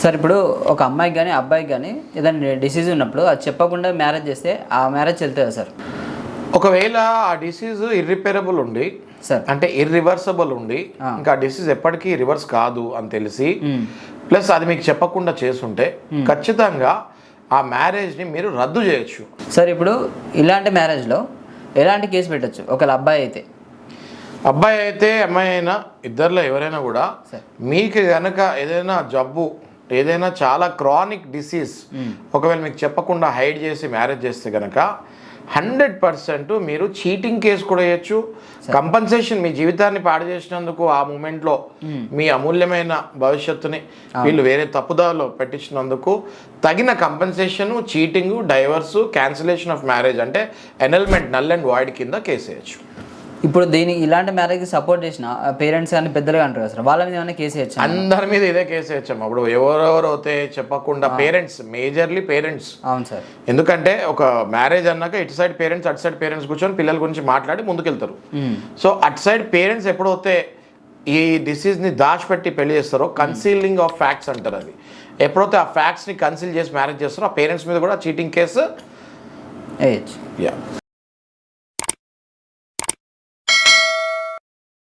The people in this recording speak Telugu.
సార్ ఇప్పుడు ఒక అమ్మాయికి కానీ అబ్బాయికి కానీ ఏదైనా డిసీజ్ ఉన్నప్పుడు అది చెప్పకుండా మ్యారేజ్ చేస్తే ఆ మ్యారేజ్ వెళ్తుందా సార్? ఒకవేళ ఆ డిసీజ్ ఇర్రిపేరబుల్ ఉండి సార్. అంటే ఇర్రివర్సబుల్ ఉండి ఇంకా ఆ డిసీజ్ ఎప్పటికీ రివర్స్ కాదు అని తెలిసి ప్లస్ అది మీకు చెప్పకుండా చేసుంటే ఖచ్చితంగా ఆ మ్యారేజ్ని మీరు రద్దు చేయొచ్చు. సార్ ఇప్పుడు ఇలాంటి మ్యారేజ్లో ఎలాంటి కేసు పెట్టచ్చు? ఒకవేళ అబ్బాయి అయితే. అబ్బాయి అయితే అమ్మాయి అయినా ఇద్దరిలో ఎవరైనా కూడా సరే. మీకు గనక ఏదైనా జబ్బు ఏదైనా చాలా క్రానిక్ డిసీజ్ ఒకవేళ మీకు చెప్పకుండా హైడ్ చేసి మ్యారేజ్ చేస్తే గనక హండ్రెడ్ పర్సెంట్ మీరు చీటింగ్ కేసు కూడా వేయచ్చు. కంపన్సేషన్ మీ జీవితాన్ని పాడు చేసినందుకు ఆ మూమెంట్లో మీ అమూల్యమైన భవిష్యత్తుని వీళ్ళు వేరే తప్పుదారిలో పెట్టించినందుకు తగిన compensation cheating divorce cancellation of marriage అంటే ఎనల్మెంట్ నల్ అండ్ వాయిడ్ కింద కేసు వేయచ్చు. ఇప్పుడు దీని ఇలాంటి మ్యారేజ్కి సపోర్ట్ చేసిన పేరెంట్స్ కానీ పెద్దలు అంటారు కదా సార్ వాళ్ళ మీద ఏమైనా కేసు వేయచ్చు అందరి మీద ఇదే కేసు వేయచ్చాము అప్పుడు ఎవరెవరు అయితే చెప్పకుండా పేరెంట్స్ మేజర్లీ పేరెంట్స్ అవును సార్. ఎందుకంటే ఒక మ్యారేజ్ అన్నాక ఇటు సైడ్ పేరెంట్స్ అటు సైడ్ పేరెంట్స్ కూర్చొని పిల్లల గురించి మాట్లాడి ముందుకెళ్తారు. సో అటు సైడ్ పేరెంట్స్ ఎప్పుడైతే ఈ డిసీజ్ని దాచిపెట్టి పెళ్ళి చేస్తారో కన్సీలింగ్ ఆఫ్ ఫ్యాక్ట్స్ అంటారు అది. ఎప్పుడైతే ఆ ఫ్యాక్ట్స్ని కన్సీల్ చేసి మ్యారేజ్ చేస్తారో ఆ పేరెంట్స్ మీద కూడా చీటింగ్ కేసు వేయచ్చు. యా